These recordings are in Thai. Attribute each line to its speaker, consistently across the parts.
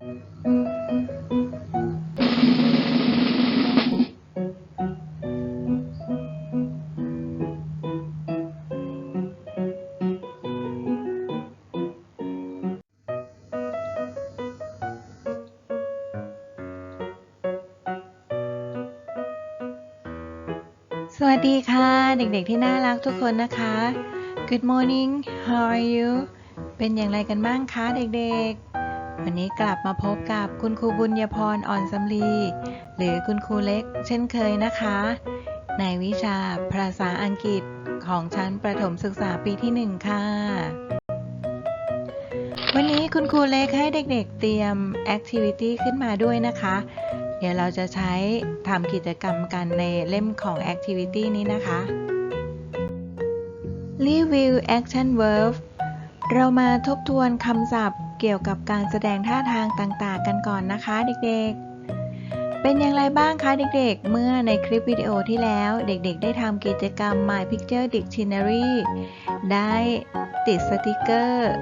Speaker 1: สวัสดีค่ะ เด็กๆที่น่ารักทุกคนนะคะ Good morning how are you เป็นอย่างไรกันบ้างคะเด็กๆ วันนี้กลับมาพบกับคุณครูบุญญาพรอ่อนสำลี หรือคุณครูเล็กเช่นเคยนะคะ ในวิชาภาษาอังกฤษของชั้นประถมศึกษาปีที่ 1 ค่ะ วันนี้คุณครูเล็กให้เด็กๆเตรียม activity ขึ้นมาด้วยนะคะ เดี๋ยวเราจะใช้ทำกิจกรรมกันในเล่มของ activity นี้นะคะ Review action verb เรามาทบทวนคำศัพท์ เกี่ยวกับการแสดงท่าทางต่างๆ กันก่อนนะคะเด็กๆ เป็นอย่างไรบ้างคะเด็กๆ เมื่อในคลิปวิดีโอที่แล้วเด็กๆ ได้ทำกิจกรรม My Picture Dictionary ได้ติดสติกเกอร์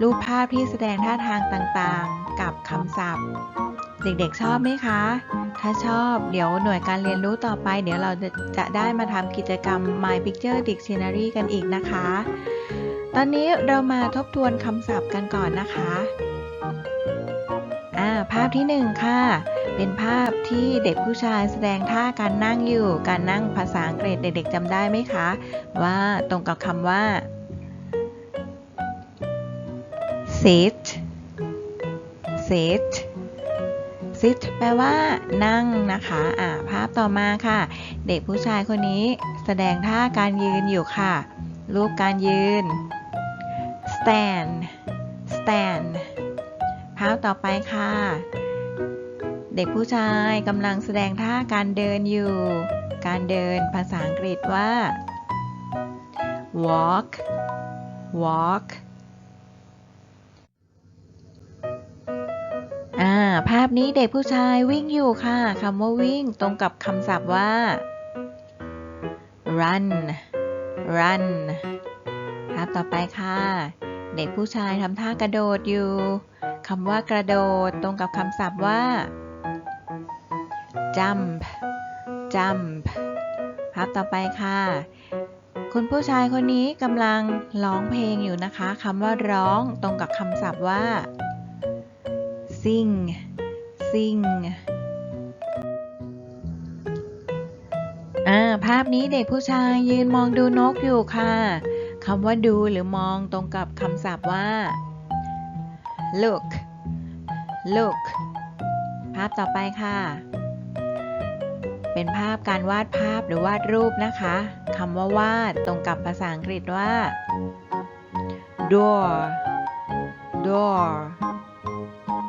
Speaker 1: รูปภาพที่แสดงท่าทางต่างๆ กับคำศัพท์ เด็กๆ ชอบไหมคะ ถ้าชอบเดี๋ยวหน่วยการเรียนรู้ต่อไป เดี๋ยวเราจะจะได้มาทำกิจกรรม My Picture Dictionary กันอีกนะคะ ตอนนี้เรามาทบทวนคำศัพท์กันก่อนนะคะอ่าภาพที่หนึ่งค่ะ เป็นภาพที่เด็กผู้ชายแสดงท่าการนั่งอยู่ การนั่งภาษาอังกฤษเด็กๆจำได้ไหมคะ ว่าตรงกับคำว่า sit sit sit แปลว่า นั่งนะคะอ่าภาพต่อมาค่ะ เด็กผู้ชายคนนี้แสดงท่าการยืนอยู่ค่ะรูปการยืน stand stand ภาพต่อไปค่ะ เด็กผู้ชายกำลังแสดงท่าการเดินอยู่ การเดินภาษาอังกฤษว่า walk walk อ่าภาพนี้เด็กผู้ชายวิ่งอยู่ค่ะคำว่าวิ่งตรงกับคำศัพท์ว่า run run ภาพต่อไปค่ะ เด็กผู้ชายทำท่ากระโดดอยู่ คำว่ากระโดดตรงกับคำศัพท์ว่า jump jump ภาพต่อไปค่ะ คุณผู้ชายคนนี้กำลังร้องเพลงอยู่นะคะคำว่าร้องตรงกับคำศัพท์ว่า sing sing อ่าภาพนี้เด็กผู้ชายยืนมองดูนกอยู่ค่ะ คำว่าดูหรือมองตรงกับคำศัพท์ว่า look look ภาพต่อไปค่ะ เป็นภาพการวาดภาพหรือวาดรูปนะคะคำว่าวาดตรงกับภาษาอังกฤษว่า door door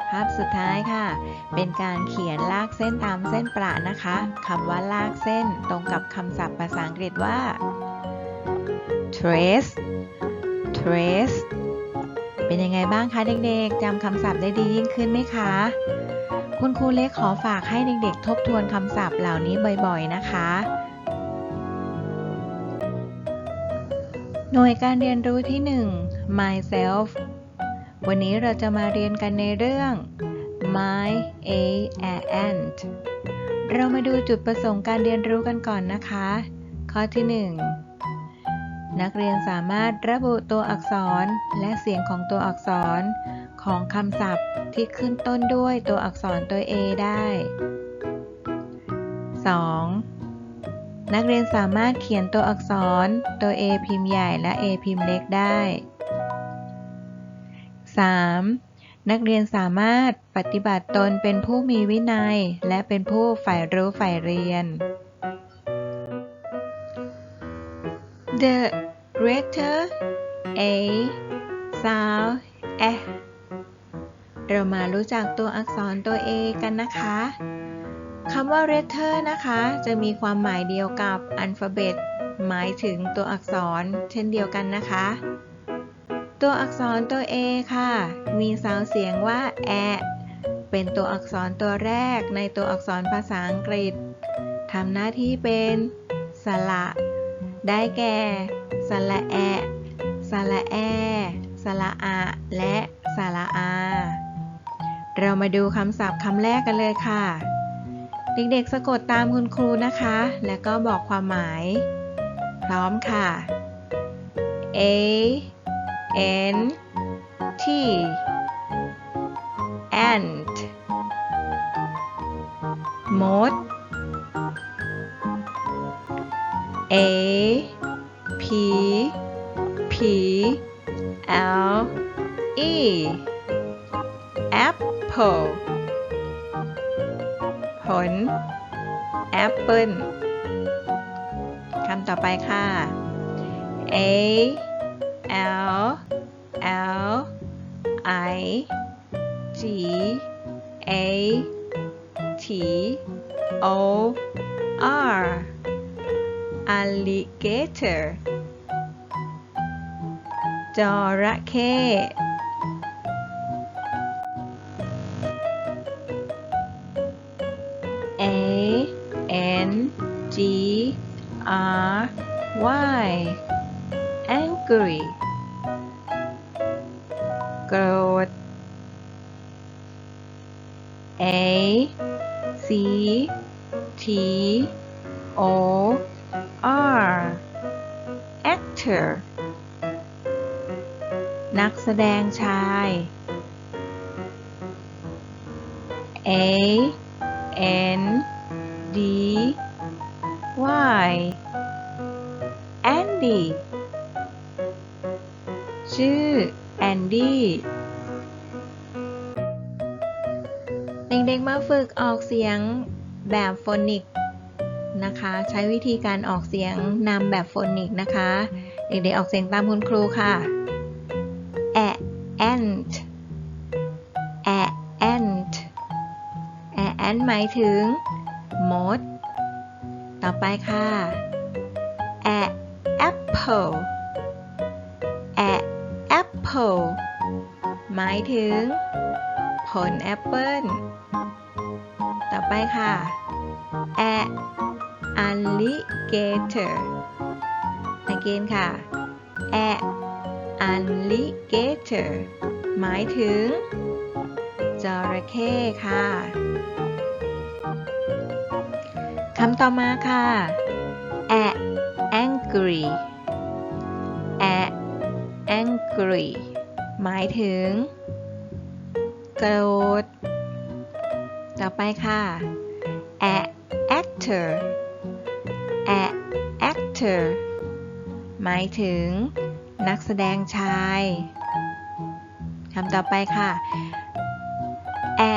Speaker 1: ภาพสุดท้ายค่ะ เป็นการเขียนลากเส้นตามเส้นประนะคะคำว่าลากเส้นตรงกับคำศัพท์ภาษาอังกฤษว่า trace trace เป็นยังไงบ้างคะเด็กๆจำคำศัพท์ได้ดียิ่งขึ้นไหมคะ คุณครูเล็กขอฝากให้เด็กๆ ทบทวนคำศัพท์เหล่านี้บ่อยๆนะคะ หน่วยการเรียนรู้ที่ 1 myself วันนี้เราจะมาเรียนกันในเรื่อง my a and เรามาดูจุดประสงค์การเรียนรู้กันก่อนนะคะ ข้อที่ 1 นักเรียนสามารถระบุตัวอักษรและเสียงของตัวอักษรของคำศัพท์ที่ขึ้นต้นด้วยตัวอักษรตัว A ได้ 2. นักเรียนสามารถเขียนตัวอักษรตัว A พิมพ์ใหญ่และ A พิมพ์เล็กได้ 3. นักเรียนสามารถปฏิบัติตนเป็นผู้มีวินัย และเป็นผู้ใฝ่รู้ใฝ่เรียน The letter A sound A เรามารู้จักตัวอักษรตัว A กันนะคะคำว่า letter นะคะ จะมีความหมายเดียวกับ alphabet หมายถึงตัวอักษรเช่นเดียวกันนะคะ ตัวอักษรตัว A ค่ะ มีซาวเสียงว่าแอเป็นตัวอักษรตัวแรกในตัวอักษรภาษาอังกฤษทำหน้าที่เป็นสระ ได้แก่ สระแอ สระแอ สระอะและสระอา เรามาดูคำศัพท์คำแรกกันเลยค่ะ เด็กๆสะกดตามคุณครูนะคะ แล้วก็บอกความหมาย พร้อมค่ะ A N T ant Mod A P P L E apple ผลแอปเปิลคำต่อไปค่ะ A L L I G A T O R alligator จระเข้ A N G R Y angry โกรธ A C T นักแสดงชาย A N D Y Andy ชื่อแอนดี้เด็กๆมาฝึกออกเสียงแบบโฟนิกนะคะ ใช้วิธีการออกเสียงนำแบบโฟนิกนะคะ เด็กๆออกเสียงตามคุณครูค่ะ a ant หมายถึงมด ต่อไปค่ะ a apple a apple หมายถึง ผลแอปเปิลต่อไปค่ะ a alligator again ค่ะ a alligator หมายถึงจระเข้ค่ะำต่อมาค่ะ a angry a angry หมายถึงโกรธต่อไปค่ะ a actor a actor หมายถึงนักแสดงชายคำต่อไปค่ะ a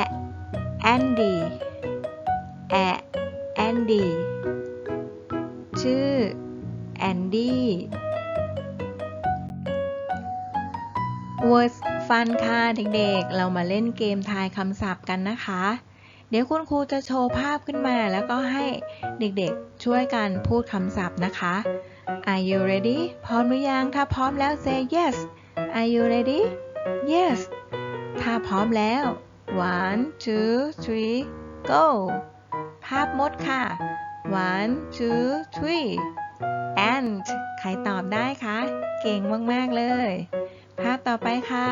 Speaker 1: Andy a Andy ชื่อแอนดี้ Words Fun ค่ะเด็กๆ เรามาเล่นเกมทายคำศัพท์กันนะคะ เดี๋ยวคุณครูจะโชว์ภาพขึ้นมาแล้วก็ให้เด็กๆช่วยกันพูดคำศัพท์นะคะ Are you ready พร้อมหรือยัง ถ้าพร้อมแล้ว say yes Are you ready yes ถ้าพร้อมแล้ว one two three go ภาพมดค่ะ one two three ant ใครตอบได้คะ เก่งมาก ๆ เลย ภาพต่อไปค่ะ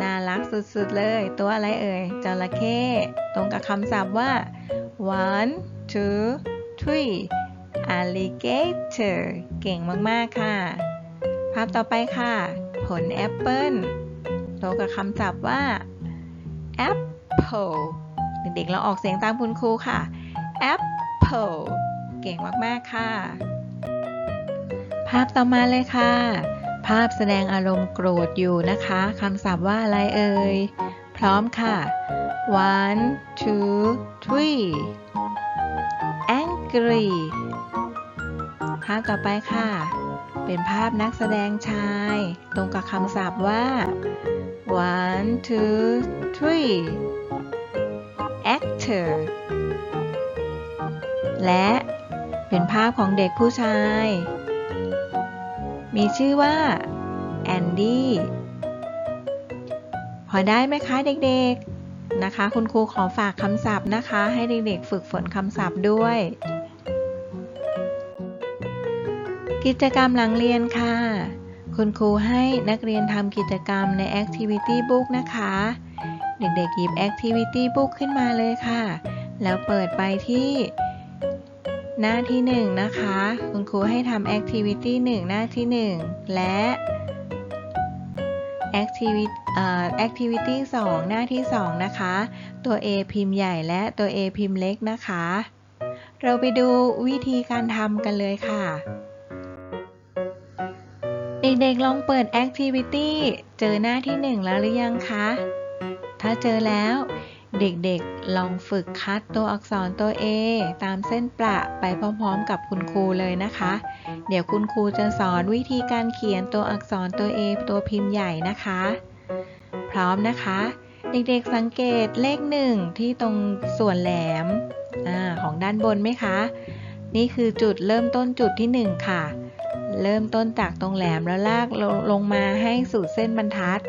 Speaker 1: น่ารักสุด ๆ เลย ตัวอะไรเอ่ย จระเข้ ตรงกับคำศัพท์ว่า one two three alligator เก่งมาก ๆ ค่ะ ภาพต่อไปค่ะ ผลแอปเปิ้ลตรงกับคำศัพท์ว่า apple เด็กๆเราออกเสียงตามคุณครูค่ะ apple เก่งมาก ๆ ค่ะ ภาพต่อมาเลยค่ะ ภาพแสดงอารมณ์โกรธอยู่นะคะคำศัพท์ว่าอะไรเอ่ย พร้อมค่ะ one two three angry ภาพต่อไปค่ะ เป็นภาพนักแสดงชาย ตรงกับคำศัพท์ว่า one two three actor และเป็นภาพของเด็กผู้ชาย มีชื่อว่าแอนดี้พอได้ไหมคะเด็กๆนะคะ คุณครูขอฝากคำศัพท์นะคะ ให้เด็กๆฝึกฝนคำศัพท์ด้วย กิจกรรมหลังเรียนค่ะ คุณครูให้นักเรียนทำกิจกรรมใน Activity Book นะคะ เด็กๆหยิบ Activity Book ขึ้นมาเลยค่ะ แล้วเปิดไปที่ หน้าที่ 1 นะคะ คุณครูให้ทำ Activity 1 หน้าที่ 1 และ Activity เอ่อ Activity 2 หน้าที่ 2 นะคะ ตัว A พิมพ์ใหญ่และตัว A พิมพ์เล็กนะคะ เราไปดูวิธีการทำกันเลยค่ะ เด็กๆ ลองเปิด Activity เจอหน้าที่ 1 แล้วหรือยังคะ ถ้าเจอแล้ว เด็กๆ ลองฝึกคัดตัวอักษรตัว A ตามเส้นประไปพร้อมๆ กับคุณครูเลยนะคะ เดี๋ยวคุณครูจะสอนวิธีการเขียนตัวอักษรตัว A ตัวพิมพ์ใหญ่นะคะ พร้อมนะคะ เด็กๆสังเกตเลขหนึ่งที่ตรงส่วนแหลมอของด้านบนไหมคะ นี่คือจุดเริ่มต้นจุดที่ 1 ค่ะ เริ่มต้นจากตรงแหลมแล้วลากลลงมาให้สู่เส้นบรรทัด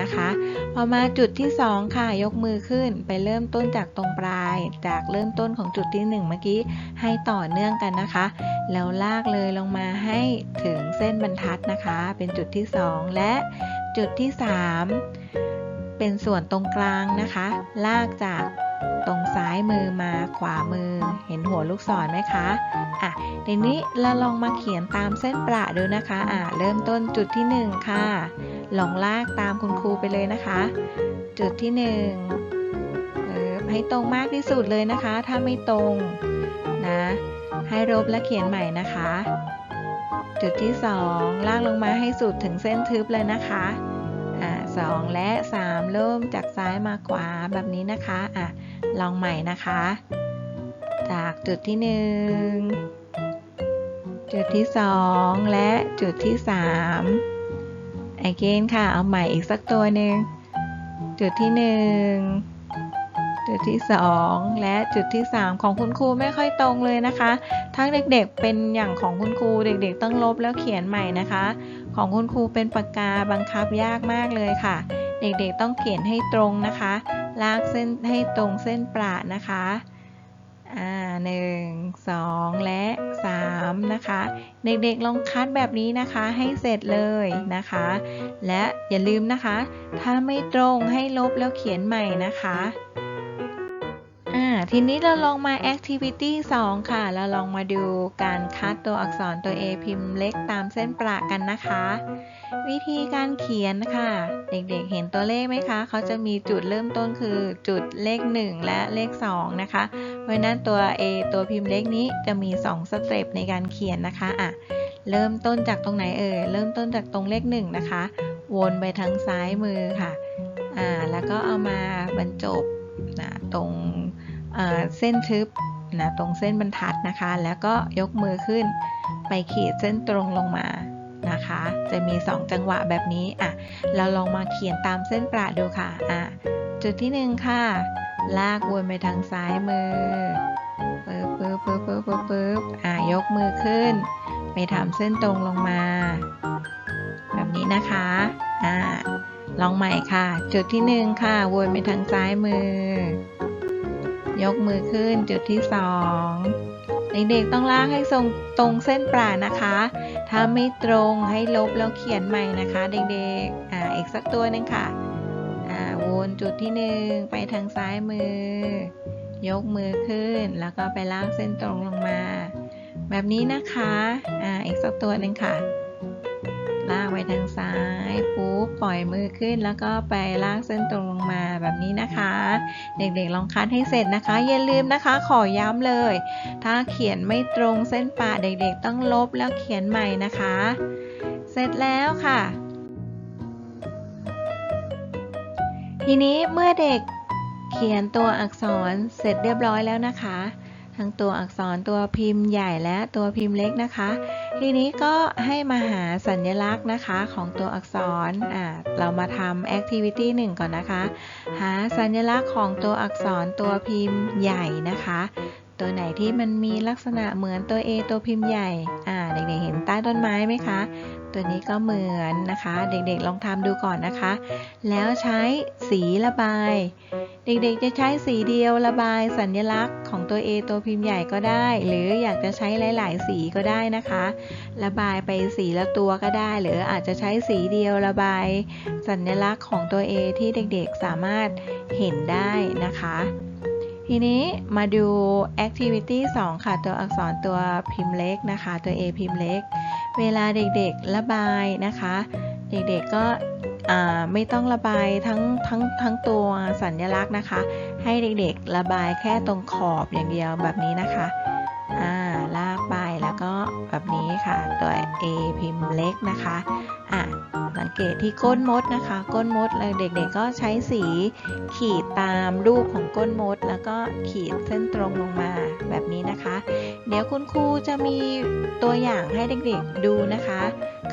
Speaker 1: นะคะ พอมาจุดที่ 2 ค่ะ ยกมือขึ้นไปเริ่มต้นจากตรงปลาย จากเริ่มต้นของจุดที่ 1 เมื่อกี้ให้ต่อเนื่องกันนะคะ แล้วลากเลยลงมาให้ถึงเส้นบรรทัดนะคะ เป็นจุดที่ 2 และจุดที่ 3 เป็นส่วนตรงกลางนะคะ ลากจากตรงซ้ายมือมาขวามือ เห็นหัวลูกศรไหมคะอะทีนี้เราลองมาเขียนตามเส้นประดูนะคะอะเริ่มต้นจุดที่ 1 ค่ะ ลองลากตามคุณครูไปเลยนะคะ จุดที่1เออให้ตรงมากที่สุดเลยนะคะ ถ้าไม่ตรงนะให้ลบและเขียนใหม่นะคะ จุดที่ 2 ลากลงมาให้สุดถึงเส้นทึบเลยนะคะอ่าสองและ 3 เริ่มจากซ้ายมาขวาแบบนี้นะคะอะลองใหม่นะคะ จากจุดที่ 1 จุดที่ 2 และจุดที่ 3 again ค่ะ เอาใหม่อีกสักตัวหนึ่ง จุดที่ 1 จุดที่ 2 และจุดที่ 3 ของคุณครูไม่ค่อยตรงเลยนะคะ ทั้งเด็กๆเป็นอย่างของคุณครูเด็กๆต้องลบแล้วเขียนใหม่นะคะ ของคุณครูเป็นปากกาบังคับยากมากเลยค่ะ เด็กๆต้องเขียนให้ตรงนะคะ ลากเส้นให้ตรงเส้นประนะคะ อ่าหนึ่งสองและ สามนะคะ เด็กๆลองคัดแบบนี้นะคะให้เสร็จเลยนะคะ และอย่าลืมนะคะ ถ้าไม่ตรงให้ลบแล้วเขียนใหม่นะคะ ทีนี้เราลองมา activity 2 ค่ะ เราลองมาดูการคัดตัวอักษรตัว A พิมพ์เล็กตามเส้นประกันนะคะ วิธีการเขียนค่ะ เด็กๆเห็นตัวเลขไหมคะ เขาจะมีจุดเริ่มต้นคือจุดเลข 1 และเลข 2 นะคะ เพราะฉะนั้นตัว A ตัวพิมพ์เล็กนี้จะมี 2 สเต็ปในการเขียนนะคะอะเริ่มต้นจากตรงไหนเอ่ย เริ่มต้นจากตรงเลข 1 นะคะ วนไปทางซ้ายมือค่ะ อ่า แล้วก็เอามาบรรจบนะตรง เส้นทึบนะตรงเส้นบรรทัดนะคะ แล้วก็ยกมือขึ้นไปขีดเส้นตรงลงมานะคะ จะมี 2 จังหวะแบบนี้อะเราลองมาเขียนตามเส้นประดูค่ะอะจุดที่ 1 ค่ะ ลากวนไปทางซ้ายมือปึ๊บปึ๊บปึ๊บปึ๊บปึ๊บปึ๊บอะยกมือขึ้น ไปทำเส้นตรงลงมา แบบนี้นะคะอ่าลองใหม่ค่ะ จุดที่ 1 ค่ะวนไปทางซ้ายมือ ยกมือขึ้นจุดที่2เด็กๆต้องลากให้ทรงตรงเส้นปลานะคะ ถ้าไม่ตรงให้ลบแล้วเขียนใหม่นะคะ เด็กๆ อ่าอีกสักตัวหนึงค่ะ อ่าวนจุดที่1ไปทางซ้ายมือ ยกมือขึ้นแล้วก็ไปลากเส้นตรงลงมา แบบนี้นะคะ อ่าอีกสักตัวหนึ่งค่ะ ไปทางซ้ายปุ๊บปล่อยมือขึ้นแล้วก็ไปลากเส้นตรงลงมาแบบนี้นะคะ เด็กๆลองคัดให้เสร็จนะคะ อย่าลืมนะคะ ขอย้ำเลย ถ้าเขียนไม่ตรงเส้นปะเด็กๆ ต้องลบแล้วเขียนใหม่นะคะ เสร็จแล้วค่ะ ทีนี้เมื่อเด็กเขียนตัวอักษรเสร็จเรียบร้อยแล้วนะคะ ทั้งตัวอักษรตัวพิมพ์ใหญ่และตัวพิมพ์เล็กนะคะ ทีนี้ก็ให้มาหาสัญลักษณ์นะคะของตัวอักษรอ่าเรามาทำ activity 1 ก่อนนะคะ หาสัญลักษณ์ของตัวอักษรตัวพิมพ์ใหญ่นะคะ ตัวไหนที่มันมีลักษณะเหมือนตัว A ตัวพิมพ์ใหญ่อ่าเด็กๆเห็นใต้ต้นไม้ไหมคะตัวนี้ก็เหมือนนะคะ เด็กๆลองทำดูก่อนนะคะ แล้วใช้สีระบาย เด็กๆจะใช้สีเดียวระบายสัญลักษณ์ของตัว A ตัวพิมพ์ใหญ่ก็ได้ หรืออยากจะใช้หลาย ๆ สีก็ได้นะคะ ระบายไปสีละตัวก็ได้ หรืออาจจะใช้สีเดียวระบายสัญลักษณ์ของตัว A ที่เด็กๆสามารถเห็นได้นะคะ ทีนี้มาดู activity 2 ค่ะ ตัวอักษรตัวพิมพ์เล็กนะคะ ตัว A พิมพ์เล็ก เวลาเด็กๆระบายนะคะ เด็กๆก็ ไม่ต้องระบายทั้งทั้งทั้งตัวสัญลักษณ์นะคะ ให้เด็กๆระบายแค่ตรงขอบอย่างเดียวแบบนี้นะคะอ่า ก็แบบนี้ค่ะ ตัว A พิมพ์เล็กนะคะอะสังเกตที่ก้นมดนะคะ ก้นมดเลยเด็กๆก็ใช้สีขีดตามรูปของก้นมด แล้วก็ขีดเส้นตรงลงมาแบบนี้นะคะ เดี๋ยวคุณครูจะมีตัวอย่างให้เด็กๆดูนะคะ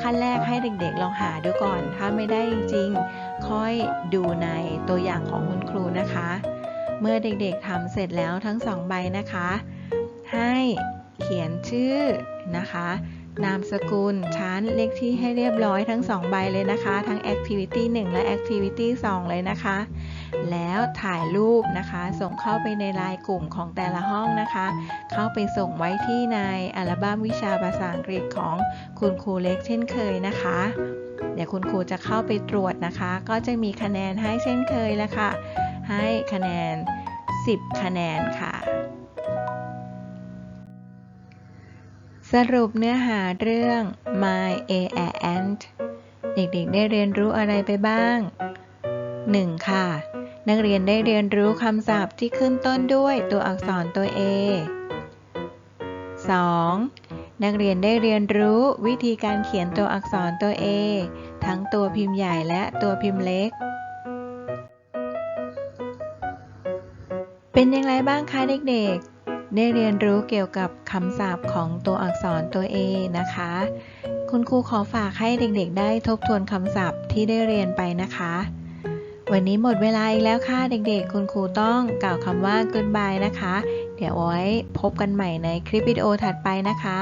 Speaker 1: ขั้นแรกให้เด็กๆลองหาดูก่อน ถ้าไม่ได้จริงๆค่อยดูในตัวอย่างของคุณครูนะคะ เมื่อเด็กๆทำเสร็จแล้วทั้งสองใบนะคะ ให้ เขียนชื่อนะคะ นามสกุล ชั้น เลขที่ให้เรียบร้อยทั้ง 2 ใบเลยนะคะ ทั้ง Activity 1 และ Activity 2 เลยนะคะ แล้วถ่ายรูปนะคะ ส่งเข้าไปในไลน์กลุ่มของแต่ละห้องนะคะ เข้าไปส่งไว้ที่ในอัลบั้มวิชาภาษาอังกฤษของคุณครูเล็กเช่นเคยนะคะเดี๋ยวคุณครูจะเข้าไปตรวจนะคะ ก็จะมีคะแนนให้เช่นเคยแล้วค่ะ ให้คะแนน 10 คะแนนค่ะ สรุปเนื้อหาเรื่อง My A Ant เด็กๆ ได้เรียนรู้อะไรไปบ้าง 1. ค่ะ นักเรียนได้เรียนรู้คำศัพท์ที่ขึ้นต้นด้วยตัวอักษรตัว A 2. นักเรียนได้เรียนรู้วิธีการเขียนตัวอักษรตัว A ทั้งตัวพิมพ์ใหญ่และตัวพิมพ์เล็ก เป็นอย่างไรบ้างคะเด็กๆ ได้เรียนรู้เกี่ยวกับคำศัพท์ของตัวอักษรตัว A นะคะ คุณครูขอฝากให้เด็กๆ ได้ทบทวนคำศัพท์ที่ได้เรียนไปนะคะ วันนี้หมดเวลาอีกแล้วค่ะเด็กๆ คุณครูต้องกล่าวคำว่า goodbye นะคะ เดี๋ยวไว้พบกันใหม่ในคลิปวิดีโอถัดไปนะคะ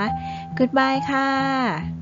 Speaker 1: goodbye ค่ะ